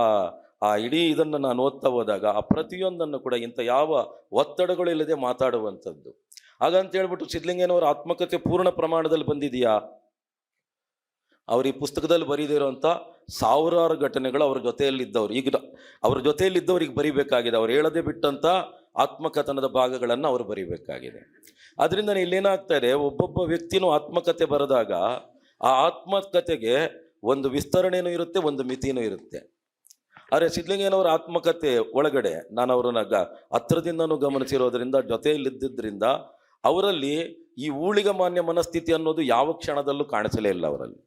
ಆ ಇಡೀ ಇದನ್ನು ನಾನು ಓದ್ತಾ ಹೋದಾಗ ಆ ಪ್ರತಿಯೊಂದನ್ನು ಕೂಡ ಇಂಥ ಯಾವ ಒತ್ತಡಗಳು ಇಲ್ಲದೆ ಮಾತಾಡುವಂಥದ್ದು. ಹಾಗಂತ ಹೇಳ್ಬಿಟ್ಟು ಸಿದ್ಲಿಂಗೇನವರ ಆತ್ಮಕಥೆ ಪೂರ್ಣ ಪ್ರಮಾಣದಲ್ಲಿ ಬಂದಿದೆಯಾ? ಅವ್ರ ಈ ಪುಸ್ತಕದಲ್ಲಿ ಬರೀದಿರೋಂಥ ಸಾವಿರಾರು ಘಟನೆಗಳು ಅವ್ರ ಜೊತೆಯಲ್ಲಿದ್ದವ್ರು. ಈಗ ಅವ್ರ ಜೊತೆಯಲ್ಲಿದ್ದವ್ರಿಗೆ ಬರಿಬೇಕಾಗಿದೆ. ಅವ್ರು ಹೇಳದೆ ಬಿಟ್ಟಂಥ ಆತ್ಮಕಥನದ ಭಾಗಗಳನ್ನು ಅವರು ಬರಿಬೇಕಾಗಿದೆ. ಅದರಿಂದ ಇಲ್ಲೇನಾಗ್ತಾ ಇದೆ, ಒಬ್ಬೊಬ್ಬ ವ್ಯಕ್ತಿನೂ ಆತ್ಮಕಥೆ ಬರೆದಾಗ ಆ ಆತ್ಮಕಥೆಗೆ ಒಂದು ವಿಸ್ತರಣೆಯೂ ಇರುತ್ತೆ, ಒಂದು ಮಿತಿನೂ ಇರುತ್ತೆ. ಆದರೆ ಸಿದ್ಲಿಂಗಯ್ಯನವರ ಆತ್ಮಕಥೆ ಒಳಗಡೆ ನಾನು ಅವರನ್ನ ಗ ಹತ್ರದಿಂದನೂ ಗಮನಿಸಿರೋದ್ರಿಂದ ಜೊತೆಯಲ್ಲಿದ್ದರಿಂದ ಅವರಲ್ಲಿ ಈ ಊಳಿಗ ಮಾನ್ಯ ಮನಸ್ಥಿತಿ ಅನ್ನೋದು ಯಾವ ಕ್ಷಣದಲ್ಲೂ ಕಾಣಿಸಲೇ ಇಲ್ಲ ಅವರಲ್ಲಿ.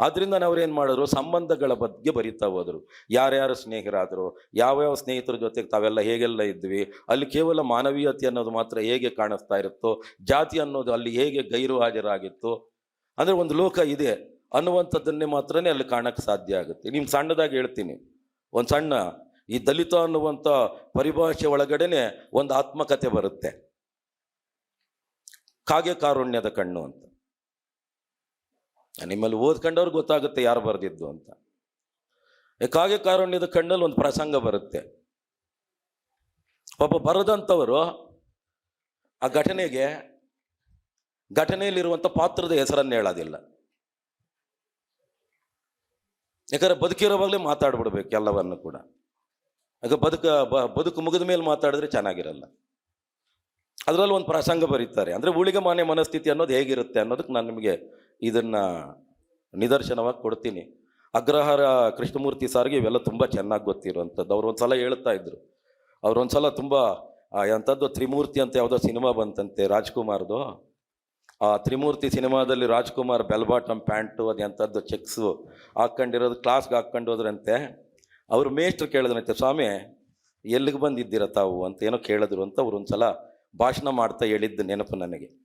ಅವ್ರು ಏನು ಮಾಡಿದ್ರು? ಸಂಬಂಧಗಳ ಬಗ್ಗೆ ಬರೀತಾ ಹೋದರು. ಯಾರ್ಯಾರು ಸ್ನೇಹಿತರಾದರು ಯಾವ್ಯಾವ ಸ್ನೇಹಿತರ ಜೊತೆಗೆ ತಾವೆಲ್ಲ ಹೇಗೆಲ್ಲ ಇದ್ವಿ? ಅಲ್ಲಿ ಕೇವಲ ಮಾನವೀಯತೆ ಅನ್ನೋದು ಮಾತ್ರ ಹೇಗೆ ಕಾಣಿಸ್ತಾ ಇರುತ್ತೋ? ಜಾತಿ ಅನ್ನೋದು ಅಲ್ಲಿ ಹೇಗೆ ಗೈರು ಹಾಜರಾಗಿತ್ತು ಅಂದರೆ ಒಂದು ಲೋಕ ಇದೆ. ಅನ್ನುವಂಥದ್ದನ್ನೇ ಮಾತ್ರನೇ ಅಲ್ಲಿ ಕಾಣಕ್ಕೆ ಸಾಧ್ಯ ಆಗುತ್ತೆ. ನಿಮ್ಮ ಸಣ್ಣದಾಗಿ ಹೇಳ್ತೀನಿ. ಒಂದು ಸಣ್ಣ, ಈ ದಲಿತ ಅನ್ನುವಂಥ ಪರಿಭಾಷೆ ಒಳಗಡೆನೆ ಒಂದು ಆತ್ಮಕಥೆ ಬರುತ್ತೆ. ಕಾಗೆ ಕಾರುಣ್ಯದ ಕಣ್ಣು ಅಂತ. ನಿಮ್ಮಲ್ಲಿ ಓದ್ಕೊಂಡವ್ರಿಗೆ ಗೊತ್ತಾಗುತ್ತೆ ಯಾರು ಬರೆದಿದ್ದು ಅಂತ. ಕಾಗೆ ಕಾರುಣ್ಯದ ಕಣ್ಣಲ್ಲಿ ಒಂದು ಪ್ರಸಂಗ ಬರುತ್ತೆ. ಒಬ್ಬ ಬರೆದಂಥವರು ಆ ಘಟನೆಗೆ ಘಟನೆಯಲ್ಲಿರುವಂಥ ಪಾತ್ರದ ಹೆಸರನ್ನು ಹೇಳೋದಿಲ್ಲ. ಯಾಕಂದ್ರೆ ಬದುಕಿರೋವಾಗಲೇ ಮಾತಾಡ್ಬಿಡ್ಬೇಕು ಎಲ್ಲವನ್ನು ಕೂಡ. ಯಾಕೆ ಬದುಕ ಬದುಕು ಮುಗಿದ ಮೇಲೆ ಮಾತಾಡಿದ್ರೆ ಚೆನ್ನಾಗಿರಲ್ಲ. ಅದರಲ್ಲಿ ಒಂದು ಪ್ರಸಂಗ ಬರೀತಾರೆ. ಅಂದರೆ ಉಳಿಗಮಾನ್ಯ ಮನಸ್ಥಿತಿ ಅನ್ನೋದು ಹೇಗಿರುತ್ತೆ ಅನ್ನೋದಕ್ಕೆ ನಾನು ನಿಮಗೆ ಇದನ್ನು ನಿದರ್ಶನವಾಗಿ ಕೊಡ್ತೀನಿ. ಅಗ್ರಹಾರ ಕೃಷ್ಣಮೂರ್ತಿ ಸಾರಿಗೆ ಇವೆಲ್ಲ ತುಂಬ ಚೆನ್ನಾಗಿ ಗೊತ್ತಿರುವಂಥದ್ದು. ಅವ್ರು ಒಂದ್ಸಲ ಹೇಳ್ತಾ ಇದ್ರು. ಅವ್ರು ಒಂದ್ಸಲ ತುಂಬ ಎಂಥದ್ದು ತ್ರಿಮೂರ್ತಿ ಅಂತ ಯಾವುದೋ ಸಿನಿಮಾ ಬಂತಂತೆ, ರಾಜ್ಕುಮಾರ್ದು. ಆ ತ್ರಿಮೂರ್ತಿ ಸಿನಿಮಾದಲ್ಲಿ ರಾಜ್ಕುಮಾರ್ ಬೆಲ್ಬಾಟಮ್ ಪ್ಯಾಂಟು ಅದು ಎಂಥದ್ದು ಚೆಕ್ಸು ಹಾಕ್ಕೊಂಡಿರೋದು ಕ್ಲಾಸ್ಗೆ ಹಾಕ್ಕೊಂಡು ಹೋದ್ರಂತೆ. ಅವ್ರು ಮೇಷ್ಟ್ರು ಕೇಳಿದ್ರಂತೆ, ಸ್ವಾಮಿ, ಎಲ್ಲಿಗೆ ಬಂದಿದ್ದೀರ ತಾವು? ಅಂತ ಏನೋ ಕೇಳಿದ್ರು ಅಂತ ಅವ್ರು ಒಂದ್ಸಲ ಭಾಷಣ ಮಾಡ್ತಾ ಹೇಳಿದ್ದು ನೆನಪು ನನಗೆ.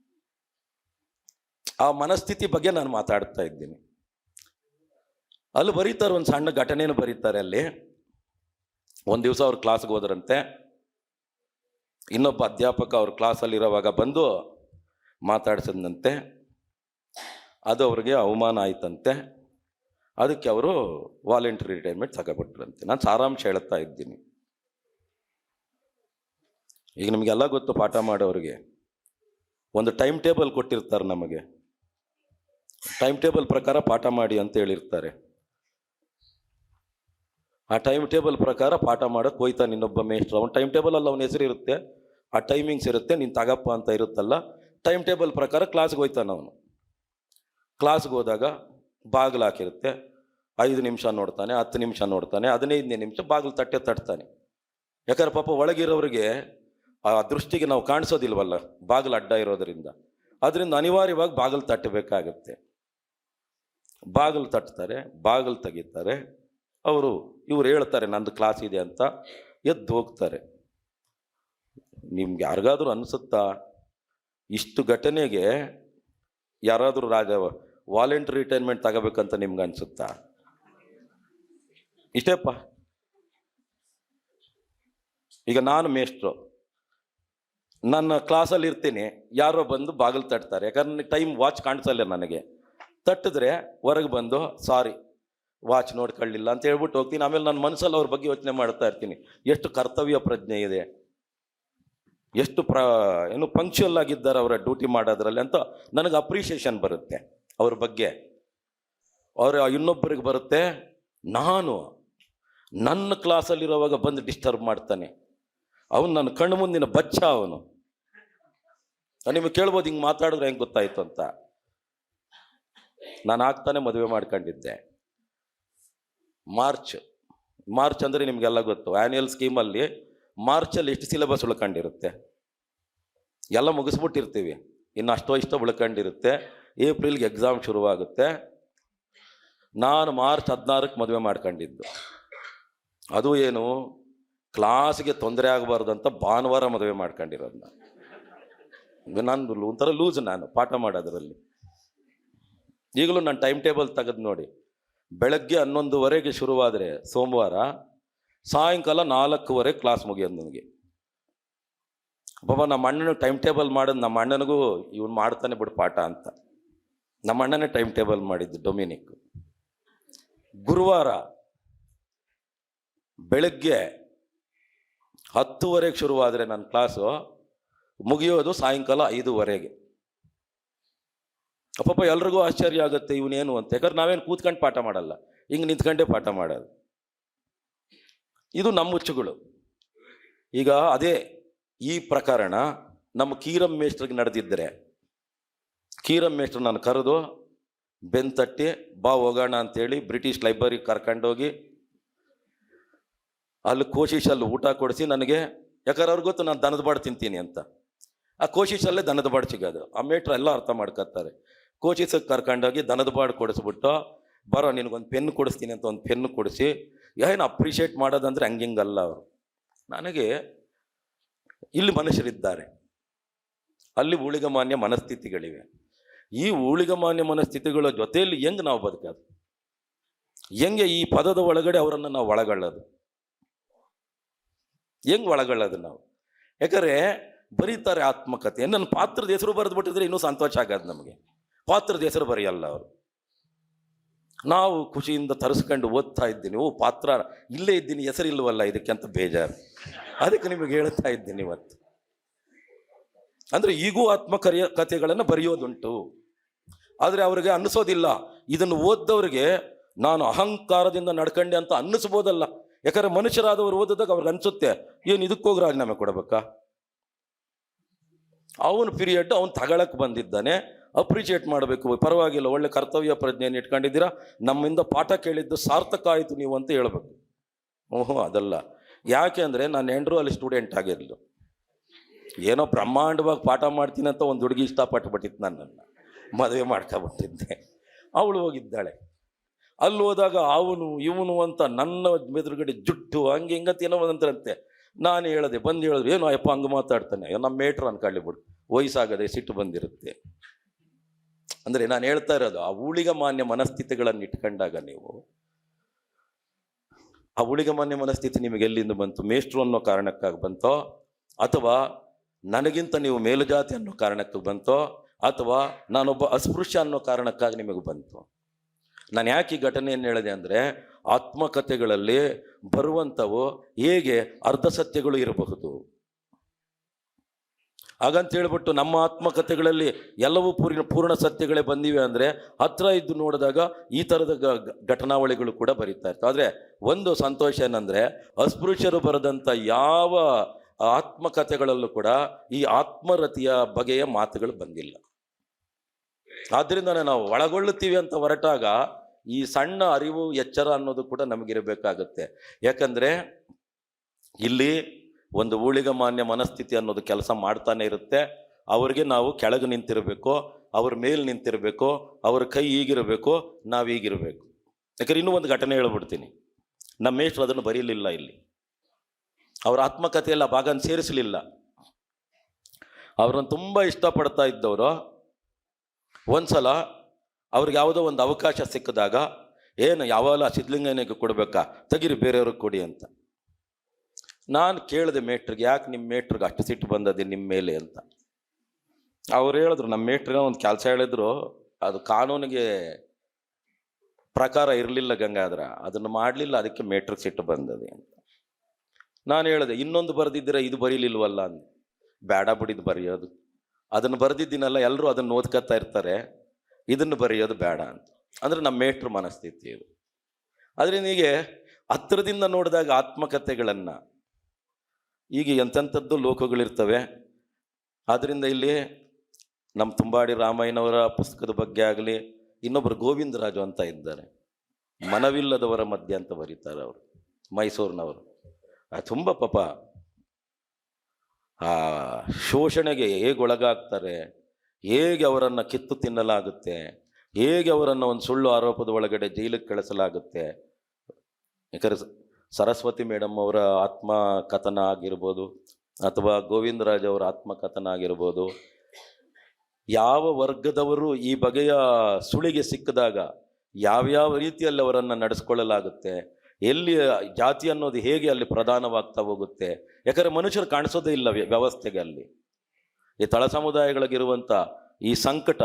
ಆ ಮನಸ್ಥಿತಿ ಬಗ್ಗೆ ನಾನು ಮಾತಾಡ್ತಾ ಇದ್ದೀನಿ. ಅಲ್ಲಿ ಬರೀತಾರೆ ಒಂದು ಸಣ್ಣ ಘಟನೆಯನ್ನು ಬರೀತಾರೆ ಅಲ್ಲಿ. ಒಂದು ದಿವಸ ಅವ್ರ ಕ್ಲಾಸ್ಗೆ ಹೋದ್ರಂತೆ. ಇನ್ನೊಬ್ಬ ಅಧ್ಯಾಪಕ ಅವ್ರ ಕ್ಲಾಸಲ್ಲಿರೋವಾಗ ಬಂದು ಮಾತಾಡ್ಸಿದಂತೆ ಅದು ಅವ್ರಿಗೆ ಅವಮಾನ ಆಯ್ತಂತೆ. ಅದಕ್ಕೆ ಅವರು ವಾಲಂಟ್ರಿ ರಿಟೈರ್ಮೆಂಟ್ ತಗೊಬಿಟ್ರಂತೆ. ನಾನು ಸಾರಾಂಶ ಹೇಳ್ತಾ ಇದ್ದೀನಿ. ಈಗ ನಮಗೆಲ್ಲ ಗೊತ್ತು ಪಾಠ ಮಾಡೋರಿಗೆ. ಒಂದು ಟೈಮ್ ಟೇಬಲ್ ಕೊಟ್ಟಿರ್ತಾರೆ ನಮಗೆ. ಟೈಮ್ ಟೇಬಲ್ ಪ್ರಕಾರ ಪಾಠ ಮಾಡಿ ಅಂತ ಹೇಳಿರ್ತಾರೆ. ಆ ಟೈಮ್ ಟೇಬಲ್ ಪ್ರಕಾರ ಪಾಠ ಮಾಡೋಕ್ಕೆ ಹೋಯ್ತಾನೆ ಇನ್ನೊಬ್ಬ ಮೇಷ್ಟ್ರು. ಅವ್ನು ಟೈಮ್ ಟೇಬಲ್ ಅಲ್ಲಿ ಅವನ ಹೆಸರು ಇರುತ್ತೆ. ಆ ಟೈಮಿಂಗ್ಸ್ ಇರುತ್ತೆ, ನೀನು ತಗಪ್ಪ ಅಂತ ಇರುತ್ತಲ್ಲ. ಟೈಮ್ ಟೇಬಲ್ ಪ್ರಕಾರ ಕ್ಲಾಸ್ಗೆ ಹೋಯ್ತಾನೆ ಅವನು. ಕ್ಲಾಸ್ಗೆ ಹೋದಾಗ ಬಾಗಿಲು ಹಾಕಿರುತ್ತೆ. ಐದು ನಿಮಿಷ ನೋಡ್ತಾನೆ, ಹತ್ತು ನಿಮಿಷ ನೋಡ್ತಾನೆ, ಹದಿನೈದನೇ ನಿಮಿಷ ಬಾಗಿಲು ತಟ್ಟೆ ತಟ್ತಾನೆ. ಯಾಕಂದ್ರೆ ಪಾಪ ಒಳಗಿರೋರಿಗೆ ಆ ದೃಷ್ಟಿಗೆ ನಾವು ಕಾಣಿಸೋದಿಲ್ವಲ್ಲ? ಬಾಗಿಲು ಅಡ್ಡ ಇರೋದರಿಂದ. ಅದರಿಂದ ಅನಿವಾರ್ಯವಾಗಿ ಬಾಗಿಲು ತಟ್ಟಬೇಕಾಗತ್ತೆ. ಬಾಗಿಲು ತಟ್ತಾರೆ, ಬಾಗಿಲು ತೆಗಿತಾರೆ. ಅವರು, ಇವ್ರು ಹೇಳ್ತಾರೆ, ನಂದು ಕ್ಲಾಸ್ ಇದೆ ಅಂತ ಎದ್ದು ಹೋಗ್ತಾರೆ. ನಿಮ್ಗೆ ಯಾರಿಗಾದರೂ ಅನಿಸುತ್ತಾ? ಇಷ್ಟು ಘಟನೆಗೆ ಯಾರಾದರೂ ರಾಜ ವಾಲಂಟ್ರಿ ರಿಟೈರ್ಮೆಂಟ್ ತಗೋಬೇಕಂತ ನಿಮ್ಗೆ ಅನಿಸುತ್ತಾ? ಇಷ್ಟೇಪ್ಪ. ಈಗ ನಾನು ಮೇಷ್ಟ್ರು. ನನ್ನ ಕ್ಲಾಸಲ್ಲಿ ಇರ್ತೀನಿ. ಯಾರೋ ಬಂದು ಬಾಗಿಲು ತಟ್ತಾರೆ. ಯಾಕಂದ್ರೆ ಟೈಮ್ ವಾಚ್ ಕಾಣಿಸಲ್ಲ ನನಗೆ. ತಟ್ಟಿದ್ರೆ ಹೊರಗೆ ಬಂದು ಸಾರಿ ವಾಚ್ ನೋಡ್ಕೊಳ್ಳಿಲ್ಲ. ಅಂತ ಹೇಳ್ಬಿಟ್ಟು ಹೋಗ್ತೀನಿ. ಆಮೇಲೆ ನನ್ನ ಮನಸ್ಸಲ್ಲಿ ಅವ್ರ ಬಗ್ಗೆ ಯೋಚನೆ ಮಾಡ್ತಾ ಇರ್ತೀನಿ. ಎಷ್ಟು ಕರ್ತವ್ಯ ಪ್ರಜ್ಞೆ ಇದೆ. ಎಷ್ಟು ಪ್ರ, ಏನು ಪಂಕ್ಚುಯಲ್ ಆಗಿದ್ದಾರೆ ಅವರ ಡ್ಯೂಟಿ ಮಾಡೋದ್ರಲ್ಲಿ ಅಂತ ನನಗೆ ಅಪ್ರಿಷಿಯೇಷನ್ ಬರುತ್ತೆ ಅವ್ರ ಬಗ್ಗೆ. ಅವ್ರ ಇನ್ನೊಬ್ಬರಿಗೆ ಬರುತ್ತೆ. ನಾನು ನನ್ನ ಕ್ಲಾಸಲ್ಲಿರೋವಾಗ ಬಂದು ಡಿಸ್ಟರ್ಬ್ ಮಾಡ್ತಾನೆ. ಅವನು ನನ್ನ ಕಣ್ಣು ಮುಂದಿನ ಬಚ್ಚ ಅವನು. ನಿಮಗೆ ಕೇಳ್ಬೋದು, ಹಿಂಗೆ ಮಾತಾಡಿದ್ರೆ ಹೆಂಗೆ ಗೊತ್ತಾಯ್ತು ಅಂತ. ನಾನು ಆಗ್ತಾನೆ ಮದುವೆ ಮಾಡ್ಕೊಂಡಿದ್ದೆ. ಮಾರ್ಚ್ ಮಾರ್ಚ್ ಅಂದರೆ ನಿಮಗೆಲ್ಲ ಗೊತ್ತು ಆ್ಯನ್ಯಲ್ ಸ್ಕೀಮಲ್ಲಿ ಮಾರ್ಚಲ್ಲಿ ಎಷ್ಟು ಸಿಲೆಬಸ್ ಉಳ್ಕೊಂಡಿರುತ್ತೆ. ಎಲ್ಲ ಮುಗಿಸ್ಬಿಟ್ಟಿರ್ತೀವಿ, ಇನ್ನು ಅಷ್ಟೋ ಇಷ್ಟೋ ಉಳ್ಕೊಂಡಿರುತ್ತೆ, ಏಪ್ರಿಲ್ಗೆ ಎಕ್ಸಾಮ್ ಶುರುವಾಗುತ್ತೆ. ನಾನು ಮಾರ್ಚ್ ಹದಿನಾರಕ್ಕೆ ಮದುವೆ ಮಾಡ್ಕೊಂಡಿದ್ದು. ಅದು ಏನು ಕ್ಲಾಸ್ಗೆ ತೊಂದರೆ ಆಗಬಾರ್ದು ಅಂತ ಭಾನುವಾರ ಮದುವೆ ಮಾಡ್ಕೊಂಡಿರೋದು ನಾನು ನಾನು ಒಂಥರ ಲೂಸ್ ನಾನು ಪಾಠ ಮಾಡೋದರಲ್ಲಿ. ಈಗಲೂ ನಾನು ಟೈಮ್ ಟೇಬಲ್ ತೆಗೆದು ನೋಡಿ. ಬೆಳಗ್ಗೆ ಹನ್ನೊಂದುವರೆಗೆ ಶುರುವಾದರೆ ಸೋಮವಾರ, ಸಾಯಂಕಾಲ ನಾಲ್ಕೂವರೆ ಕ್ಲಾಸ್ ಮುಗಿಯೋದು ನನಗೆ. ಪಾಪ ನಮ್ಮ ಅಣ್ಣನ ಟೈಮ್ ಟೇಬಲ್ ಮಾಡೋದು, ನಮ್ಮ ಅಣ್ಣನಿಗೂ ಇವನು ಮಾಡ್ತಾನೆ ಬಿಡು ಪಾಠ ಅಂತ. ನಮ್ಮ ಅಣ್ಣನೇ ಟೈಮ್ ಟೇಬಲ್ ಮಾಡಿದ್ದು ಡೊಮಿನಿಕ್. ಗುರುವಾರ ಬೆಳಗ್ಗೆ ಹತ್ತುವರೆಗೆ ಶುರುವಾದರೆ ನನ್ನ ಕ್ಲಾಸು ಮುಗಿಯೋದು ಸಾಯಂಕಾಲ ಐದುವರೆಗೆ. ಅಪ್ಪಪ್ಪ, ಎಲ್ರಿಗೂ ಆಶ್ಚರ್ಯ ಆಗುತ್ತೆ ಇವನೇನು ಅಂತ. ಯಾಕಂದ್ರೆ ನಾವೇನು ಕೂತ್ಕೊಂಡು ಪಾಠ ಮಾಡಲ್ಲ. ಹಿಂಗೆ ನಿಂತ್ಕೊಂಡೇ ಪಾಠ ಮಾಡೋದು. ಇದು ನಮ್ಮ ಹುಚ್ಚುಗಳು. ಈಗ ಅದೇ ಈ ಪ್ರಕರಣ ನಮ್ಮ ಕೀರಂ ಮೇಷ್ಟ್ರಿಗೆ ನಡೆದಿದ್ದರೆ, ಕೀರಂ ಮೇಷ್ಟ್ರು ನಾನು ಕರೆದು ಬೆಂತಟ್ಟಿ ಬಾ ಹೋಗೋಣ ಅಂತೇಳಿ ಬ್ರಿಟಿಷ್ ಲೈಬ್ರರಿಗೆ ಕರ್ಕೊಂಡೋಗಿ, ಅಲ್ಲಿ ಕೋಶಿಶಲ್ಲಿ ಊಟ ಕೊಡಿಸಿ ನನಗೆ, ಯಾಕಂದ್ರೆ ಗೊತ್ತು, ನಾನು ದನದ ಬಾಡು ತಿಂತೀನಿ ಅಂತ. ಆ ಕೋಶಿಶಲ್ಲೇ ದನದ ಬಾಡು ಸಿಗೋದು. ಆ ಎಲ್ಲ ಅರ್ಥ ಮಾಡ್ಕೊತಾರೆ. ಕೋಶಿಸಕ್ಕೆ ಕರ್ಕೊಂಡೋಗಿ ದನದ ಬಾಡು ಕೊಡಿಸ್ಬಿಟ್ಟು, ಬರೋ, ನಿನಗೊಂದು ಪೆನ್ ಕೊಡಿಸ್ತೀನಿ ಅಂತ ಒಂದು ಪೆನ್ ಕೊಡಿಸಿ, ಏನು ಅಪ್ರಿಷಿಯೇಟ್ ಮಾಡೋದಂದ್ರೆ ಹಂಗೆ ಹಿಂಗಲ್ಲ ಅವರು. ನನಗೆ ಇಲ್ಲಿ ಮನುಷ್ಯರಿದ್ದಾರೆ. ಅಲ್ಲಿ ಊಳಿಗಮಾನ್ಯ ಮನಸ್ಥಿತಿಗಳಿವೆ. ಈ ಊಳಿಗಮಾನ್ಯ ಮನಸ್ಥಿತಿಗಳ ಜೊತೆಯಲ್ಲಿ ಹೆಂಗೆ ನಾವು ಬದುಕೋದು? ಹೆಂಗೆ ಈ ಪದದ ಒಳಗಡೆ ಅವರನ್ನು ನಾವು ಒಳಗೊಳ್ಳೋದು? ಹೆಂಗೆ ಒಳಗೊಳ್ಳೋದು ನಾವು? ಯಾಕಂದ್ರೆ ಬರೀತಾರೆ ಆತ್ಮಕಥೆ. ನನ್ನ ಪಾತ್ರದ ಹೆಸರು ಬರೆದು ಬಿಟ್ಟಿದ್ರೆ ಇನ್ನೂ ಸಂತೋಷ ಆಗೋದು ನಮಗೆ. ಪಾತ್ರದ ಹೆಸರು ಬರೆಯಲ್ಲ ಅವರು. ನಾವು ಖುಷಿಯಿಂದ ತರಿಸ್ಕೊಂಡು ಓದ್ತಾ ಇದ್ದೀನಿ. ಓ, ಪಾತ್ರ, ಇಲ್ಲೇ ಇದ್ದೀನಿ, ಹೆಸರಿಲ್ವಲ್ಲ, ಇದಕ್ಕೆ ಅಂತ ಬೇಜಾರು. ಅದಕ್ಕೆ ನಿಮಗೆ ಹೇಳ್ತಾ ಇದ್ದೀನಿ ಇವತ್ತು. ಅಂದರೆ ಈಗೂ ಆತ್ಮಕರಿಯ ಕಥೆಗಳನ್ನು ಬರೆಯೋದುಂಟು. ಆದರೆ ಅವರಿಗೆ ಅನ್ನಿಸೋದಿಲ್ಲ. ಇದನ್ನು ಓದ್ದವ್ರಿಗೆ ನಾನು ಅಹಂಕಾರದಿಂದ ನಡ್ಕಂಡೆ ಅಂತ ಅನ್ನಿಸ್ಬೋದಲ್ಲ. ಯಾಕಂದ್ರೆ ಮನುಷ್ಯರಾದವರು ಓದಿದಾಗ ಅವ್ರಿಗೆ ಅನ್ಸುತ್ತೆ, ಏನು ಇದಕ್ಕೋಗಿ ರಾಜೀನಾಮೆ ಕೊಡಬೇಕಾ? ಅವನು ಪೀರಿಯಡ್ ಅವನು ತಗೊಳಕ್ಕೆ ಬಂದಿದ್ದಾನೆ. ಅಪ್ರಿಷಿಯೇಟ್ ಮಾಡಬೇಕು. ಪರವಾಗಿಲ್ಲ, ಒಳ್ಳೆ ಕರ್ತವ್ಯ ಪ್ರಜ್ಞೆಯನ್ನು ಇಟ್ಕೊಂಡಿದ್ದೀರಾ? ನಮ್ಮಿಂದ ಪಾಠ ಕೇಳಿದ್ದು ಸಾರ್ಥಕ ಆಯಿತು ನೀವು ಅಂತ ಹೇಳ್ಬೇಕು. ಓಹೋ, ಅದಲ್ಲ. ಯಾಕೆ ಅಂದರೆ ನಾನು ಎಂಡ್ರು ಅಲ್ಲಿ ಸ್ಟೂಡೆಂಟ್ ಆಗಿರಲಿಲ್ಲ ಏನೋ ಬ್ರಹ್ಮಾಂಡವಾಗಿ ಪಾಠ ಮಾಡ್ತೀನಿ ಅಂತ ಒಂದು ಹುಡುಗಿ ಇಷ್ಟಪಟ್ಟುಬಿಟ್ಟಿತ್ತು ನನ್ನನ್ನು. ಮದುವೆ ಮಾಡ್ಕೊಬಿಟ್ಟಿದ್ದೆ ಅವಳು ಹೋಗಿದ್ದಾಳೆ. ಅಲ್ಲಿ ಹೋದಾಗ ಅವನು, ಇವನು ಅಂತ ನನ್ನ ಎದುರುಗಡೆ ಜುಟ್ಟು, ಹಂಗೆ ಹಿಂಗಂತ ಏನೋ ಒಂದಂತರಂತೆ ನಾನು ಹೇಳಿದೆ, ಬಂದು ಹೇಳಿದ್ರು ಏನು ಅಯ್ಯಪ್ಪ ಹಂಗೆ ಮಾತಾಡ್ತಾನೆ. ನಮ್ಮ ಮೇಟ್ರ್ ಅನ್ಕೊಳ್ಳಿ ಬಿಡು. ವಯಸ್ಸಾಗದೆ ಸಿಟ್ಟು ಬಂದಿರುತ್ತೆ. ಅಂದರೆ ನಾನು ಹೇಳ್ತಾ ಇರೋದು, ಆ ಊಳಿಗ ಮಾನ್ಯ ಮನಸ್ಥಿತಿಗಳನ್ನು ಇಟ್ಕೊಂಡಾಗ ನೀವು, ಆ ಊಳಿಗ ಮಾನ್ಯ ಮನಸ್ಥಿತಿ ನಿಮಗೆ ಎಲ್ಲಿಂದ ಬಂತು? ಮೇಷ್ಟ್ರು ಅನ್ನೋ ಕಾರಣಕ್ಕಾಗಿ ಬಂತೋ? ಅಥವಾ ನನಗಿಂತ ನೀವು ಮೇಲುಜಾತಿ ಅನ್ನೋ ಕಾರಣಕ್ಕೆ ಬಂತೋ? ಅಥವಾ ನಾನೊಬ್ಬ ಅಸ್ಪೃಶ್ಯ ಅನ್ನೋ ಕಾರಣಕ್ಕಾಗಿ ನಿಮಗೆ ಬಂತು? ನಾನು ಯಾಕೆ ಈ ಘಟನೆಯನ್ನು ಹೇಳಿದೆ ಅಂದರೆ ಆತ್ಮಕಥೆಗಳಲ್ಲಿ ಬರುವಂಥವು ಹೇಗೆ ಅರ್ಧ ಸತ್ಯಗಳು ಇರಬಹುದು. ಹಾಗಂತ ಹೇಳ್ಬಿಟ್ಟು ನಮ್ಮ ಆತ್ಮಕಥೆಗಳಲ್ಲಿ ಎಲ್ಲವೂ ಪೂರ್ಣ ಪೂರ್ಣ ಸತ್ಯಗಳೇ ಬಂದಿವೆ ಅಂದರೆ ಹತ್ರ ಇದ್ದು ನೋಡಿದಾಗ ಈ ಥರದ ಘಟನಾವಳಿಗಳು ಕೂಡ ಬರೀತಾ ಇರ್ತವೆ. ಆದರೆ ಒಂದು ಸಂತೋಷ ಏನಂದರೆ ಅಸ್ಪೃಶ್ಯರು ಬರೆದಂಥ ಯಾವ ಆತ್ಮಕಥೆಗಳಲ್ಲೂ ಕೂಡ ಈ ಆತ್ಮರತಿಯ ಬಗೆಯ ಮಾತುಗಳು ಬಂದಿಲ್ಲ. ಆದ್ದರಿಂದನೇ ನಾವು ಒಳಗೊಳ್ಳುತ್ತೀವಿ ಅಂತ ಹೊರಟಾಗ ಈ ಸಣ್ಣ ಅರಿವು, ಎಚ್ಚರ ಅನ್ನೋದು ಕೂಡ ನಮಗಿರಬೇಕಾಗುತ್ತೆ. ಯಾಕಂದರೆ ಇಲ್ಲಿ ಒಂದು ಊಳಿಗಮಾನ್ಯ ಮನಸ್ಥಿತಿ ಅನ್ನೋದು ಕೆಲಸ ಮಾಡ್ತಾನೆ ಇರುತ್ತೆ. ಅವ್ರಿಗೆ ನಾವು ಕೆಳಗೆ ನಿಂತಿರಬೇಕು, ಅವ್ರ ಮೇಲೆ ನಿಂತಿರಬೇಕು, ಅವ್ರ ಕೈ ಈಗಿರಬೇಕು, ನಾವು ಈಗಿರಬೇಕು. ಯಾಕಂದ್ರೆ ಇನ್ನೂ ಒಂದು ಘಟನೆ ಹೇಳ್ಬಿಡ್ತೀನಿ. ನಮ್ಮ ಮೇಷ್ಟ್ರು ಅದನ್ನು ಬರೀಲಿಲ್ಲ ಇಲ್ಲಿ. ಅವರ ಆತ್ಮಕಥೆ ಎಲ್ಲ ಭಾಗನ ಸೇರಿಸಲಿಲ್ಲ. ಅವ್ರನ್ನ ತುಂಬ ಇಷ್ಟಪಡ್ತಾ ಇದ್ದವರು. ಒಂದ್ಸಲ ಅವ್ರಿಗೆ ಯಾವುದೋ ಒಂದು ಅವಕಾಶ ಸಿಕ್ಕಿದಾಗ, ಏನು ಯಾವಾಗಲ ಸಿದ್ಧಲಿಂಗನಿಗೆ ಕೊಡಬೇಕಾ? ತೆಗಿರಿ, ಬೇರೆಯವ್ರಿಗೆ ಕೊಡಿ ಅಂತ. ನಾನು ಕೇಳಿದೆ ಮೇಟ್ರಿಗೆ, ಯಾಕೆ ನಿಮ್ಮ ಮೇಟ್ರಿಗೆ ಅಷ್ಟು ಸಿಟ್ಟು ಬಂದದೆ ನಿಮ್ಮ ಮೇಲೆ? ಅಂತ. ಅವ್ರು ಹೇಳಿದ್ರು ನಮ್ಮ ಮೇಟ್ರಿಗೆ ಒಂದು ಕೆಲಸ ಹೇಳಿದ್ರು, ಅದು ಕಾನೂನಿಗೆ ಪ್ರಕಾರ ಇರಲಿಲ್ಲ ಗಂಗಾಧರ, ಅದನ್ನು ಮಾಡಲಿಲ್ಲ, ಅದಕ್ಕೆ ಮೇಟ್ರಿಗೆ ಸಿಟ್ಟು ಬಂದದೆ ಅಂತ. ನಾನು ಹೇಳಿದೆ, ಇನ್ನೊಂದು ಬರೆದಿದ್ದೀರ, ಇದು ಬರೀಲಿಲ್ವಲ್ಲ? ಅಂದೆ. ಬೇಡ ಬಿಡಿದು ಬರೆಯೋದು. ಅದನ್ನು ಬರೆದಿದ್ದೀನಲ್ಲ ಎಲ್ಲರೂ ಅದನ್ನು ಓದ್ಕೊತಾ ಇರ್ತಾರೆ. ಇದನ್ನು ಬರೆಯೋದು ಬೇಡ ಅಂತ. ಅಂದರೆ ನಮ್ಮ ಮೇಟ್ರ ಮನಸ್ಥಿತಿ ಇದು. ಅದರಿಂದ ಹೀಗೆ ಹತ್ತಿರದಿಂದ ನೋಡಿದಾಗ ಆತ್ಮಕಥೆಗಳನ್ನು. ಈಗ ಎಂತೆಂಥದ್ದು ಲೋಕಗಳಿರ್ತವೆ. ಆದ್ದರಿಂದ ಇಲ್ಲಿ ನಮ್ಮ ತುಂಬಾಡಿ ರಾಮಾಯಣವರ ಪುಸ್ತಕದ ಬಗ್ಗೆ ಆಗಲಿ ಇನ್ನೊಬ್ಬರು ಗೋವಿಂದರಾಜು ಅಂತ ಇದ್ದಾರೆ. ಮನವಿಲ್ಲದವರ ಮಧ್ಯೆ ಅಂತ ಬರೀತಾರೆ ಅವರು, ಮೈಸೂರಿನವರು. ತುಂಬ ಪಾಪ ಆ ಶೋಷಣೆಗೆ ಹೇಗೆ ಒಳಗಾಗ್ತಾರೆ. ಹೇಗೆ ಅವರನ್ನು ಕಿತ್ತು ತಿನ್ನಲಾಗುತ್ತೆ? ಹೇಗೆ ಅವರನ್ನು ಒಂದು ಸುಳ್ಳು ಆರೋಪದ ಒಳಗಡೆ ಜೈಲಿಗೆ ಕಳಿಸಲಾಗುತ್ತೆ? ಯಾಕಂದರೆ ಸರಸ್ವತಿ ಮೇಡಮ್ ಅವರ ಆತ್ಮಕಥನ ಆಗಿರ್ಬೋದು, ಅಥವಾ ಗೋವಿಂದರಾಜ್ ಅವರ ಆತ್ಮಕಥನ ಆಗಿರ್ಬೋದು, ಯಾವ ವರ್ಗದವರು ಈ ಬಗೆಯ ಸುಳಿಗೆ ಸಿಕ್ಕಿದಾಗ ಯಾವ್ಯಾವ ರೀತಿಯಲ್ಲಿ ಅವರನ್ನು ನಡೆಸ್ಕೊಳ್ಳಲಾಗುತ್ತೆ? ಎಲ್ಲಿ ಜಾತಿ ಅನ್ನೋದು ಹೇಗೆ ಅಲ್ಲಿ ಪ್ರಧಾನವಾಗ್ತಾ ಹೋಗುತ್ತೆ? ಯಾಕಂದರೆ ಮನುಷ್ಯರು ಕಾಣಿಸೋದೇ ಇಲ್ಲ ವ್ಯ- ವ್ಯವಸ್ಥೆಗೆ ಅಲ್ಲಿ. ಈ ತಳ ಸಮುದಾಯಗಳಿಗಿರುವಂಥ ಈ ಸಂಕಟ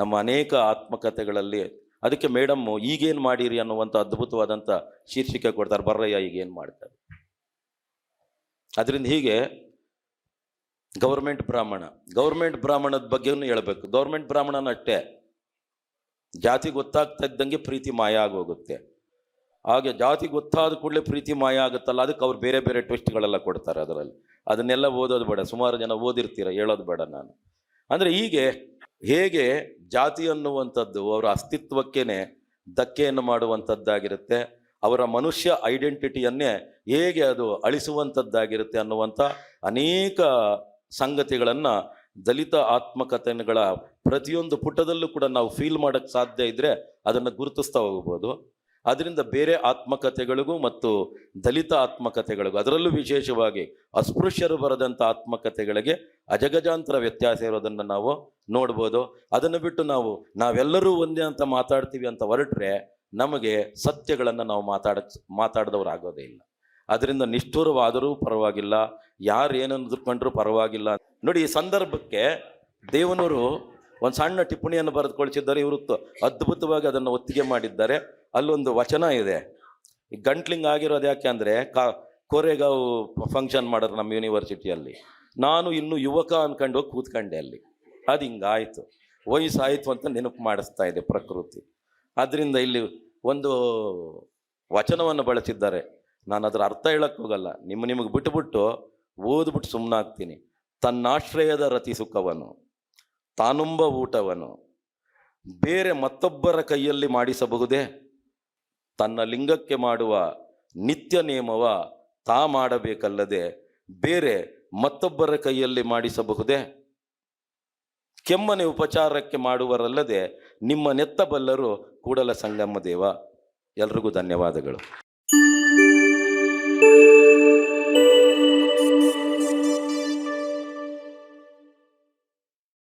ನಮ್ಮ ಅನೇಕ ಆತ್ಮಕಥೆಗಳಲ್ಲಿ, ಅದಕ್ಕೆ ಮೇಡಮ್ಮು ಈಗೇನು ಮಾಡಿರಿ ಅನ್ನುವಂಥ ಅದ್ಭುತವಾದಂಥ ಶೀರ್ಷಿಕೆ ಕೊಡ್ತಾರೆ. ಬರ್ರಯ್ಯ ಈಗೇನು ಮಾಡ್ತಾರೆ. ಅದರಿಂದ ಹೀಗೆ ಗೌರ್ಮೆಂಟ್ ಬ್ರಾಹ್ಮಣ ಗೌರ್ಮೆಂಟ್ ಬ್ರಾಹ್ಮಣದ ಬಗ್ಗೆನೂ ಹೇಳಬೇಕು. ಗೌರ್ಮೆಂಟ್ ಬ್ರಾಹ್ಮಣನ ಅಷ್ಟೇ. ಜಾತಿ ಗೊತ್ತಾಗ್ತಾ ಇದ್ದಂಗೆ ಪ್ರೀತಿ ಮಾಯ ಆಗೋಗುತ್ತೆ. ಹಾಗೆ ಜಾತಿ ಗೊತ್ತಾದ ಕೂಡಲೇ ಪ್ರೀತಿ ಮಾಯ ಆಗುತ್ತಲ್ಲ, ಅದಕ್ಕೆ ಅವ್ರು ಬೇರೆ ಬೇರೆ ಟ್ವಿಸ್ಟ್ಗಳೆಲ್ಲ ಕೊಡ್ತಾರೆ ಅದರಲ್ಲಿ. ಅದನ್ನೆಲ್ಲ ಓದೋದು ಬೇಡ. ಸುಮಾರು ಜನ ಓದಿರ್ತೀರ, ಹೇಳೋದು ಬೇಡ ನಾನು. ಅಂದರೆ ಹೀಗೆ, ಹೇಗೆ ಜಾತಿ ಅನ್ನುವಂಥದ್ದು ಅವರ ಅಸ್ತಿತ್ವಕ್ಕೇ ಧಕ್ಕೆಯನ್ನು ಮಾಡುವಂಥದ್ದಾಗಿರುತ್ತೆ, ಅವರ ಮನುಷ್ಯ ಐಡೆಂಟಿಟಿಯನ್ನೇ ಹೇಗೆ ಅದು ಅಳಿಸುವಂಥದ್ದಾಗಿರುತ್ತೆ ಅನ್ನುವಂಥ ಅನೇಕ ಸಂಗತಿಗಳನ್ನು ದಲಿತ ಆತ್ಮಕಥೆಗಳ ಪ್ರತಿಯೊಂದು ಪುಟದಲ್ಲೂ ಕೂಡ ನಾವು ಫೀಲ್ ಮಾಡೋಕ್ಕೆ ಸಾಧ್ಯ ಇದ್ದರೆ ಅದನ್ನು ಗುರುತಿಸ್ತಾ ಹೋಗ್ಬೋದು. ಅದರಿಂದ ಬೇರೆ ಆತ್ಮಕಥೆಗಳಿಗೂ ಮತ್ತು ದಲಿತ ಆತ್ಮಕಥೆಗಳಿಗೂ ಅದರಲ್ಲೂ ವಿಶೇಷವಾಗಿ ಅಸ್ಪೃಶ್ಯರು ಬರೆದಂಥ ಆತ್ಮಕಥೆಗಳಿಗೆ ಅಜಗಜಾಂತರ ವ್ಯತ್ಯಾಸ ಇರೋದನ್ನು ನಾವು ನೋಡ್ಬೋದು. ಅದನ್ನು ಬಿಟ್ಟು ನಾವು, ನಾವೆಲ್ಲರೂ ಒಂದೇ ಅಂತ ಮಾತಾಡ್ತೀವಿ ಅಂತ ಹೊರಟ್ರೆ ನಮಗೆ ಸತ್ಯಗಳನ್ನು ನಾವು ಮಾತಾಡ ಮಾತಾಡಿದವ್ರು ಆಗೋದೇ ಇಲ್ಲ. ಅದರಿಂದ ನಿಷ್ಠುರವಾದರೂ ಪರವಾಗಿಲ್ಲ ಯಾರು ಏನನ್ನು ದುರ್ಕೊಂಡ್ರೂ ಪರವಾಗಿಲ್ಲ. ನೋಡಿ, ಈ ಸಂದರ್ಭಕ್ಕೆ ದೇವನೂರು ಒಂದು ಸಣ್ಣ ಟಿಪ್ಪಣಿಯನ್ನು ಬರೆದುಕೊಳಿಸಿದ್ದಾರೆ ಇವರು ಅದ್ಭುತವಾಗಿ ಅದನ್ನು ಒತ್ತಿಗೆ ಮಾಡಿದ್ದಾರೆ. ಅಲ್ಲೊಂದು ವಚನ ಇದೆ. ಈ ಗಂಟ್ಲಿಂಗ್ ಆಗಿರೋದು ಯಾಕೆ ಅಂದರೆ, ಕಾ, ಕೋರೆಗಾವ್ ಫಂಕ್ಷನ್ ಮಾಡೋರು ನಮ್ಮ ಯೂನಿವರ್ಸಿಟಿಯಲ್ಲಿ ನಾನು ಇನ್ನು ಯುವಕ ಅನ್ಕೊಂಡು ಹೋಗಿ ಕೂತ್ಕೊಂಡೆ ಅಲ್ಲಿ. ಅದು ಹಿಂಗಾಯಿತು. ವಯಸ್ಸಾಯಿತು ಅಂತ ನೆನಪು ಮಾಡಿಸ್ತಾ ಇದೆ ಪ್ರಕೃತಿ. ಅದರಿಂದ ಇಲ್ಲಿ ಒಂದು ವಚನವನ್ನು ಬಳಸಿದ್ದಾರೆ. ನಾನು ಅದರ ಅರ್ಥ ಹೇಳಕ್ಕೆ ಹೋಗಲ್ಲ. ನಿಮ್ಮ ನಿಮಗೆ ಬಿಟ್ಟುಬಿಟ್ಟು ಓದ್ಬಿಟ್ಟು ಸುಮ್ಮನಾಗ್ತೀನಿ ತನ್ನಾಶ್ರಯದ ರತಿ ಸುಖವನು, ತಾನುಂಬ ಊಟವನು, ಬೇರೆ ಮತ್ತೊಬ್ಬರ ಕೈಯಲ್ಲಿ ಮಾಡಿಸಬಹುದೇ? ತನ್ನ ಲಿಂಗಕ್ಕೆ ಮಾಡುವ ನಿತ್ಯ ನೇಮವ ತಾ ಮಾಡಬೇಕಲ್ಲದೆ ಬೇರೆ ಮತ್ತೊಬ್ಬರ ಕೈಯಲ್ಲಿ ಮಾಡಿಸಬಹುದೇ? ಕೆಮ್ಮನೆ ಉಪಚಾರಕ್ಕೆ ಮಾಡುವರಲ್ಲದೆ ನಿಮ್ಮ ನೆತ್ತಬಲ್ಲರು ಕೂಡಲ ಸಂಗಮ ದೇವ. ಎಲ್ರಿಗೂ ಧನ್ಯವಾದಗಳು.